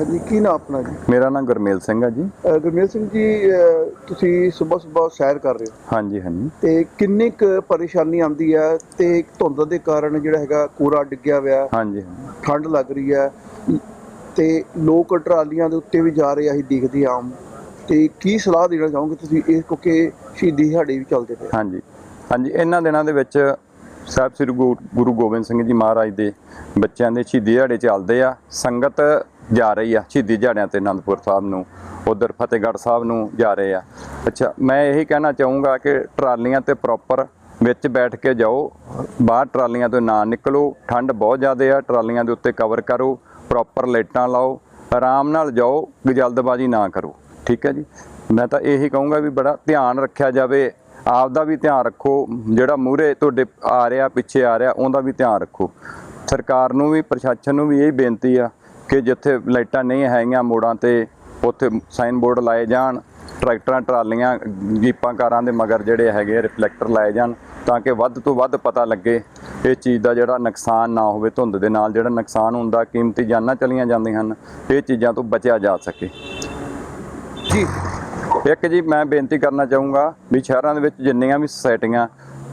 ਹਾਂਜੀ ਕੀ ਨਾਮ ਆਪਣਾ ਜੀ? ਮੇਰਾ ਨਾਮ ਗੁਰਮੇਲ ਸਿੰਘ ਹੈ ਜੀ। ਅਹ ਗੁਰਮੇਲ ਸਿੰਘ ਜੀ ਅਹ ਤੁਸੀਂ ਸਵੇਰ ਸਵੇਰ ਸੈਰ ਕਰ ਰਹੇ ਹੋ? ਹਾਂਜੀ ਹਾਂਜੀ। ਤੇ ਕਿੰਨੀ ਕੁ ਪਰੇਸ਼ਾਨੀ ਆਉਂਦੀ ਹੈ ਤੇ ਧੁੰਦ ਦੇ ਕਾਰਨ ਜਿਹੜਾ ਹੈਗਾ ਕੂੜਾ ਡਿੱਗਿਆ ਹੋਇਆ? ਹਾਂਜੀ ਹਾਂਜੀ। ਠੰਡ ਲੱਗ ਰਹੀ ਹੈ ਤੇ ਲੋਕ ਟਰਾਲੀਆਂ ਦੇ ਉੱਤੇ ਵੀ ਜਾ ਰਹੇ ਆ ਅਸੀਂ ਦੇਖਦੇ ਆਮ। ਤੇ ਕੀ ਸਲਾਹ ਦੇਣਾ ਚਾਹੋਗੇ ਤੁਸੀਂ ਇਹ ਕਿਉਂਕਿ ਸ਼ਹੀਦੀ ਦਿਹਾੜੇ ਵੀ ਚੱਲਦੇ ਪਏ ਹਾਂਜੀ ਹਾਂਜੀ। ਇਹਨਾਂ ਦਿਨਾਂ ਦੇ ਵਿੱਚ ਸਾਹਿਬ ਸ੍ਰੀ ਗੁਰੂ ਗੁਰੂ ਗੋਬਿੰਦ ਸਿੰਘ ਜੀ ਮਹਾਰਾਜ ਦੇ ਬੱਚਿਆਂ ਦੇ ਸ਼ਹੀਦੀ ਦਿਹਾੜੇ ਚੱਲਦੇ ਆ। ਸੰਗਤ ਜਾ ਰਹੀ ਆ, ਸ਼ਹੀਦੀ ਝਾੜਿਆਂ ਤੇ ਆਨੰਦਪੁਰ ਸਾਹਿਬ ਨੂੰ, ਉਧਰ ਫਤਿਹਗੜ੍ਹ ਸਾਹਿਬ ਨੂੰ ਜਾ ਰਹੇ ਆ। ਅੱਛਾ, ਮੈਂ ਇਹੀ ਕਹਿਣਾ ਚਾਹੂੰਗਾ ਕਿ ਟਰਾਲੀਆਂ ਤੇ ਪ੍ਰੋਪਰ ਵਿੱਚ ਬੈਠ ਕੇ ਜਾਓ, ਬਾਹਰ ਟਰਾਲੀਆਂ ਤੋਂ ਨਾ ਨਿਕਲੋ, ਠੰਡ ਬਹੁਤ ਜ਼ਿਆਦਾ ਆ, ਟਰਾਲੀਆਂ ਦੇ ਉੱਤੇ ਕਵਰ ਕਰੋ ਪ੍ਰੋਪਰ ਲਾਈਟਾਂ ਲਾਓ, ਆਰਾਮ ਨਾਲ ਜਾਓ, ਜਲਦਬਾਜ਼ੀ ਨਾ ਕਰੋ, ਠੀਕ ਹੈ ਜੀ? ਮੈਂ ਤਾਂ ਇਹੀ ਕਹੂੰਗਾ ਵੀ ਬੜਾ ਧਿਆਨ ਰੱਖਿਆ ਜਾਵੇ ਆਪ ਦਾ ਵੀ ਧਿਆਨ ਰੱਖੋ, ਜਿਹੜਾ ਮੂਹਰੇ ਤੁਹਾਡੇ ਆ ਰਿਹਾ, ਪਿੱਛੇ ਆ ਰਿਹਾ, ਉਹਦਾ ਵੀ ਧਿਆਨ ਰੱਖੋ। ਸਰਕਾਰ ਨੂੰ ਵੀ, ਪ੍ਰਸ਼ਾਸਨ ਨੂੰ ਵੀ ਇਹ ਬੇਨਤੀ ਆ ਕਿ ਜਿੱਥੇ ਲਾਈਟਾਂ ਨਹੀਂ ਹੈਗੀਆਂ ਮੋੜਾਂ ਤੇ ਉੱਥੇ ਸਾਈਨ ਬੋਰਡ ਲਾਏ ਜਾਣ ਟਰੈਕਟਰਾਂ ਟਰਾਲੀਆਂ ਜੀਪਾਂ ਕਾਰਾਂ ਦੇ ਮਗਰ ਜਿਹੜੇ ਹੈਗੇ ਰਿਫਲੈਕਟਰ ਲਾਏ ਜਾਣ ਤਾਂ ਕਿ ਵੱਧ ਤੋਂ ਵੱਧ ਪਤਾ ਲੱਗੇ ਇਹ ਚੀਜ਼ ਦਾ ਜਿਹੜਾ ਨੁਕਸਾਨ ਨਾ ਹੋਵੇ ਧੁੰਦ ਦੇ ਨਾਲ ਜਿਹੜਾ ਨੁਕਸਾਨ ਹੁੰਦਾ ਕੀਮਤੀ ਜਾਨਾਂ ਚਲੀਆਂ ਜਾਂਦੀਆਂ ਹਨ ਇਹ ਚੀਜ਼ਾਂ ਤੋਂ ਬਚਿਆ ਜਾ ਸਕੇ। ਜੀ। ਇੱਕ ਜੀ ਮੈਂ ਬੇਨਤੀ ਕਰਨਾ ਚਾਹੂੰਗਾ ਵੀ ਸ਼ਹਿਰਾਂ ਦੇ ਵਿੱਚ ਜਿੰਨੀਆਂ ਵੀ ਸੁਸਾਇਟੀਆਂ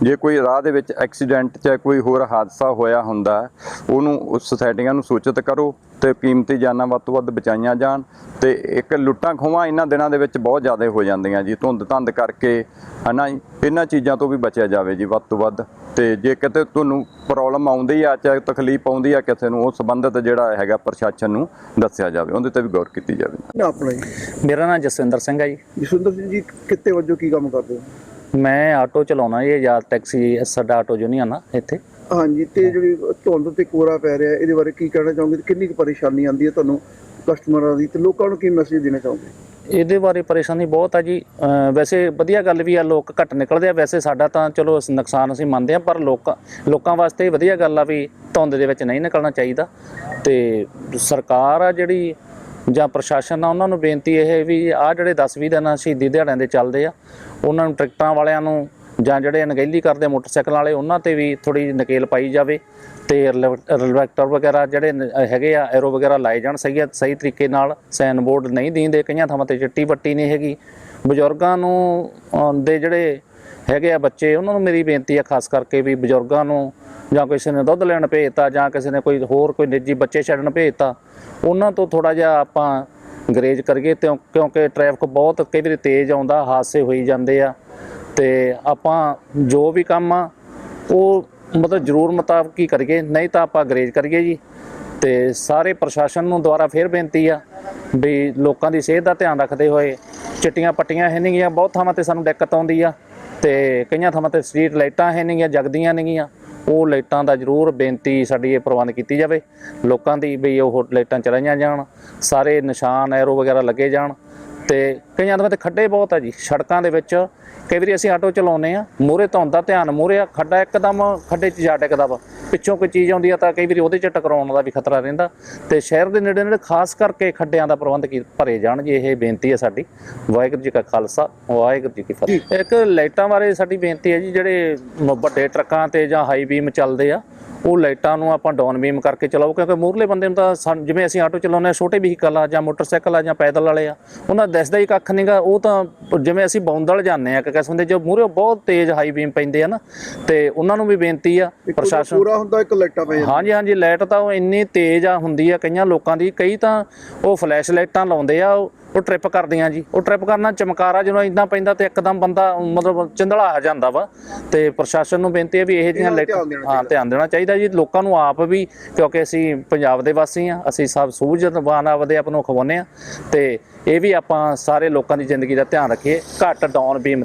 ਜੇ ਕੋਈ ਰਾਹ ਦੇ ਵਿੱਚ ਐਕਸੀਡੈਂਟ ਜਾਂ ਕੋਈ ਹੋਰ ਹਾਦਸਾ ਹੋਇਆ ਹੁੰਦਾ ਉਹਨੂੰ ਉਸ ਸੁਸਾਇਟੀਆਂ ਨੂੰ ਸੂਚਿਤ ਕਰੋ ਤੇ ਕੀਮਤੀ ਜਾਨਾਂ ਵੱਧ ਤੋਂ ਵੱਧ ਬਚਾਈਆਂ ਜਾਣ ਤੇ ਇੱਕ ਲੁੱਟਾਂ ਖੋਹਾਂ ਇਹਨਾਂ ਦਿਨਾਂ ਦੇ ਵਿੱਚ ਬਹੁਤ ਜ਼ਿਆਦਾ ਹੋ ਜਾਂਦੀਆਂ ਜੀ ਧੁੰਦ ਧੰਦ ਕਰਕੇ ਹਨਾ ਇਹਨਾਂ ਚੀਜ਼ਾਂ ਤੋਂ ਵੀ ਬਚਿਆ ਜਾਵੇ ਜੀ ਵੱਧ ਤੋਂ ਵੱਧ ਤੇ ਜੇ ਕਿਤੇ ਤੁਹਾਨੂੰ ਪ੍ਰੋਬਲਮ ਆਉਂਦੀ ਆ ਚਾਹੇ ਤਕਲੀਫ ਆਉਂਦੀ ਆ ਕਿਸੇ ਨੂੰ ਉਹ ਸੰਬੰਧਿਤ ਜਿਹੜਾ ਹੈਗਾ ਪ੍ਰਸ਼ਾਸਨ ਨੂੰ ਦੱਸਿਆ ਜਾਵੇ ਉਹਦੇ ਤੇ ਵੀ ਗੌਰ ਕੀਤੀ ਜਾਵੇ। ਨਾ ਆਪਣਾ ਜੀ? ਮੇਰਾ ਨਾਮ ਜਸਵਿੰਦਰ ਸਿੰਘ ਹੈ ਜੀ। ਜਸਵਿੰਦਰ ਸਿੰਘ ਜੀ ਕਿੱਤੇ ਵਜੋਂ ਕੀ ਕੰਮ ਕਰਦੇ ਹੋ? ਮੈਂ ਆਟੋ ਚਲਾਉਣਾ ਜੀ ਆਜ਼ਾਦ ਟੈਕਸੀ ਸਾਡਾ ਆਟੋ ਯੂਨੀਅਨ ਆ ਇੱਥੇ। ਹਾਂਜੀ ਤੇ ਜਿਹੜੀ ਧੁੰਦ ਤੇ ਕੋਰਾ ਪੈ ਰਿਹਾ ਇਹਦੇ ਬਾਰੇ ਕੀ ਕਹਿਣਾ ਚਾਹੋਗੇ? ਤੇ ਕਿੰਨੀ ਕੁ ਪਰੇਸ਼ਾਨੀ ਆਉਂਦੀ ਹੈ ਤੁਹਾਨੂੰ ਕਸਟਮਰਾਂ ਦੀ ਤੇ ਲੋਕਾਂ ਨੂੰ ਕੀ ਮੈਸੇਜ ਦੇਣਾ ਚਾਹੋਗੇ? ਇਹਦੇ ਬਾਰੇ ਪਰੇਸ਼ਾਨੀ ਬਹੁਤ ਆ ਜੀ। ਵੈਸੇ ਵਧੀਆ ਗੱਲ ਵੀ ਆ ਲੋਕ ਘੱਟ ਨਿਕਲਦੇ ਆ। ਵੈਸੇ ਸਾਡਾ ਤਾਂ ਚਲੋ ਨੁਕਸਾਨ ਅਸੀਂ ਮੰਨਦੇ ਆ ਪਰ ਲੋਕਾਂ ਲੋਕਾਂ ਵਾਸਤੇ ਇਹ ਵਧੀਆ ਗੱਲ ਆ ਵੀ ਧੁੰਦ ਦੇ ਵਿੱਚ ਨਹੀਂ ਨਿਕਲਣਾ ਚਾਹੀਦਾ। ਤੇ ਸਰਕਾਰ ਆ ਜਿਹੜੀ ਜਾਂ ਪ੍ਰਸ਼ਾਸਨ ਆ ਉਹਨਾਂ ਨੂੰ ਬੇਨਤੀ ਇਹ ਵੀ ਆ ਜਿਹੜੇ 10-20 ਦਿਨ ਸ਼ਹੀਦੀ ਦਿਹਾੜਿਆਂ ਦੇ ਚੱਲਦੇ ਆ, ਉਹਨਾਂ ਨੂੰ ਟਰੈਕਟਰਾਂ ਵਾਲਿਆਂ ਨੂੰ ਜਾਂ ਜਿਹੜੇ ਅਣਗਹਿਲੀ ਕਰਦੇ ਆ ਮੋਟਰਸਾਈਕਲ ਵਾਲੇ, ਉਹਨਾਂ ਤੇ ਵੀ ਥੋੜੀ ਨਕੇਲ ਪਾਈ ਜਾਵੇ ਤੇ ਰਿਲੈਕਟਰ ਵਗੈਰਾ ਜਿਹੜੇ ਹੈਗੇ ਆ ਐਰੋ ਵਗੈਰਾ ਲਾਏ ਜਾਣ ਸਹੀ ਸਹੀ ਤਰੀਕੇ ਨਾਲ ਸਾਈਨ ਬੋਰਡ ਨਹੀਂ ਦਿੰਦੇ ਕਈਆਂ ਥਾਵਾਂ ਤੇ ਚਿੱਟੀ ਪੱਟੀ ਨਹੀਂ ਹੈਗੀ। ਬਜ਼ੁਰਗਾਂ ਨੂੰ ਦੇ ਜਿਹੜੇ ਹੈਗੇ ਆ ਬੱਚੇ, ਉਹਨਾਂ ਨੂੰ ਮੇਰੀ ਬੇਨਤੀ ਆ ਖਾਸ ਕਰਕੇ ਵੀ ਬਜ਼ੁਰਗਾਂ ਨੂੰ ਜਾਂ ਕਿਸੇ ਨੇ ਦੁੱਧ ਲੈਣ ਭੇਜਤਾ ਜਾਂ ਕਿਸੇ ਨੇ ਕੋਈ ਹੋਰ ਕੋਈ ਨਿੱਜੀ ਬੱਚੇ ਛੱਡਣ ਭੇਜਤਾ ਉਹਨਾਂ ਤੋਂ ਥੋੜਾ ਜਿਹਾ ਆਪਾਂ ਗਰੇਜ ਕਰੀਏ ਤੇ ਕਿਉਂਕਿ ਟ੍ਰੈਫਿਕ ਬਹੁਤ ਕਈ ਵਾਰੀ ਤੇਜ਼ ਆਉਂਦਾ, ਹਾਦਸੇ ਹੋਈ ਜਾਂਦੇ ਆ ਤੇ ਆਪਾਂ ਜੋ ਵੀ ਕੰਮ ਆ, ਉਹ ਮਤਲਬ ਜ਼ਰੂਰ ਮੁਤਾਬਕ ਹੀ ਕਰੀਏ, ਨਹੀਂ ਤਾਂ ਆਪਾਂ ਗਰੇਜ ਕਰੀਏ ਜੀ। ਤੇ ਸਾਰੇ ਪ੍ਰਸ਼ਾਸਨ ਨੂੰ ਦੁਆਰਾ ਫੇਰ ਬੇਨਤੀ ਆ ਵੀ ਲੋਕਾਂ ਦੀ ਸਿਹਤ ਦਾ ਧਿਆਨ ਰੱਖਦੇ ਹੋਏ ਚਿੱਟੀਆਂ ਪੱਟੀਆਂ ਹੈ ਨਹੀਂਗੀਆਂ ਬਹੁਤ ਥਾਵਾਂ ਤੇ ਸਾਨੂੰ ਦਿੱਕਤ ਆਉਂਦੀ ਆ ਤੇ ਕਈਆਂ ਥਾਵਾਂ ਤੇ ਸਟਰੀਟ ਲਾਈਟਾਂ ਹੈ ਨਹੀਂਗੀਆਂ ਜਗਦੀਆਂ ਨਹੀਂਗੀਆਂ ਉਹ ਲਾਈਟਾਂ ਦਾ ਜ਼ਰੂਰ ਬੇਨਤੀ ਸਾਡੀ ਇਹ ਪ੍ਰਬੰਧ ਕੀਤੀ ਜਾਵੇ। ਲੋਕਾਂ ਦੀ ਵੀ ਉਹ ਲਾਈਟਾਂ ਚਲਾਈਆਂ ਜਾਣ, ਸਾਰੇ ਨਿਸ਼ਾਨ ਐਰੋ ਵਗੈਰਾ ਲੱਗੇ ਜਾਣ। ਤੇ ਕਈਆਂ ਥਾਵਾਂ ਤੇ ਖੱਡੇ ਬਹੁਤ ਆ ਜੀ ਸੜਕਾਂ ਦੇ ਵਿੱਚ। ਕਈ ਵਾਰੀ ਅਸੀਂ ਆਟੋ ਚਲਾਉਂਦੇ ਆ ਮੂਹਰੇ ਧੁੰਦ ਦਾ ਧਿਆਨ ਮੂਹਰੇ ਆ ਖੱਡਾ ਇੱਕਦਮ ਖੱਡੇ 'ਚ ਜਾ ਟਿਕਦਾ ਵਾ। ਪਿੱਛੋਂ ਕੋਈ ਚੀਜ਼ ਆਉਂਦੀ ਆ ਤਾਂ ਕਈ ਵਾਰੀ ਉਹਦੇ 'ਚ ਟਕਰਾਉਣ ਦਾ ਵੀ ਖਤਰਾ ਰਹਿੰਦਾ। ਤੇ ਸ਼ਹਿਰ ਦੇ ਨੇੜੇ ਨੇੜੇ ਖਾਸ ਕਰਕੇ ਖੱਡਿਆਂ ਦਾ ਪ੍ਰਬੰਧ ਕੀ ਭਰੇ ਜਾਣ ਜੀ ਇਹ ਬੇਨਤੀ ਹੈ ਸਾਡੀ। ਵਾਹਿਗੁਰੂ ਜੀ ਕਾ ਖਾਲਸਾ ਵਾਹਿਗੁਰੂ ਜੀ ਕੀ ਫਤਿਹ। ਇੱਕ ਲਾਈਟਾਂ ਬਾਰੇ ਸਾਡੀ ਬੇਨਤੀ ਹੈ ਜੀ ਜਿਹੜੇ ਵੱਡੇ ਟਰੱਕਾਂ ਤੇ ਜਾਂ ਹਾਈ ਬੀਮ ਚੱਲਦੇ ਆ ਉਹ ਲਾਈਟਾਂ ਨੂੰ ਆਪਾਂ ਡਾਊਨ ਬੀਮ ਕਰਕੇ ਚਲਾਓ ਕਿਉਂਕਿ ਮੂਹਰਲੇ ਬੰਦੇ ਨੂੰ ਤਾਂ ਜਿਵੇਂ ਅਸੀਂ ਆਟੋ ਚਲਾਉਂਦੇ ਆ ਛੋਟੇ ਵਹੀਕਲ ਆ ਜਾਂ ਮੋਟਰਸਾਈਕਲ ਆ ਜਾਂ ਪੈਦਲ ਵਾਲੇ ਆ ਉਹਨਾਂ ਦਿਸਦਾ ਹੀ ਕੱਖ ਨਹੀਂਗਾ ਉਹ ਤਾਂ ਜਿਵੇਂ ਅਸੀਂ ਬੌਂਦਲ ਜਾਂਦੇ ਆ ਕਿ ਕਿਸਮ ਦੇ ਜੋ ਮੂਹਰੇ ਬਹੁਤ ਤੇਜ਼ ਹਾਈ ਬੀਮ ਪੈਂਦੇ ਆ ਨਾ ਤੇ ਉਹਨਾਂ ਨੂੰ ਵੀ ਬੇਨਤੀ ਆ ਪ੍ਰਸ਼ਾਸਨ ਪੂਰਾ ਹੁੰਦਾ ਇੱਕ ਲਾਈਟਾਂ ਪੈ ਜਾਂਦੀਆਂ। ਹਾਂਜੀ ਹਾਂਜੀ ਲਾਈਟ ਤਾਂ ਉਹ ਇੰਨੀ ਤੇਜ਼ ਆ ਹੁੰਦੀ ਆ ਕਈਆਂ ਲੋਕਾਂ ਦੀ ਕਈ ਤਾਂ ਉਹ ਫਲੈਸ਼ ਲਾਈਟਾਂ ਲਾਉਂਦੇ ਆ ਉਹ ਟ੍ਰਿਪ ਕਰਦੀਆਂ ਜੀ। ਉਹ ਟ੍ਰਿਪ ਕਰਨਾ ਚਮਕਾਰਾ ਜਦੋਂ ਇਦਾਂ ਪੈਂਦਾ ਤੇ ਇੱਕਦਮ ਬੰਦਾ ਮਤਲਬ ਚੰਦਲਾ ਆ ਜਾਂਦਾ ਵਾ। ਤੇ ਪ੍ਰਸ਼ਾਸਨ ਨੂੰ ਬੇਨਤੀ ਹੈ ਵੀ ਇਹ ਜਿਹੀਆਂ ਹਾਂ ਧਿਆਨ ਦੇਣਾ ਚਾਹੀਦਾ ਜੀ। ਲੋਕਾਂ ਨੂੰ ਆਪ ਵੀ ਕਿਉਂਕਿ ਅਸੀਂ ਪੰਜਾਬ ਦੇ ਵਾਸੀ ਆ ਅਸੀਂ ਸਭ ਸੂਝਵਾਨ ਆਪਦੇ ਆਪ ਨੂੰ ਖਵਾਉਂਦੇ ਆ ਤੇ ਇਹ ਵੀ ਆਪਾਂ ਸਾਰੇ ਲੋਕਾਂ ਦੀ ਜ਼ਿੰਦਗੀ ਦਾ ਧਿਆਨ ਰੱਖੀਏ। ਘੱਟ ਡਾਊਨ ਬੀਮ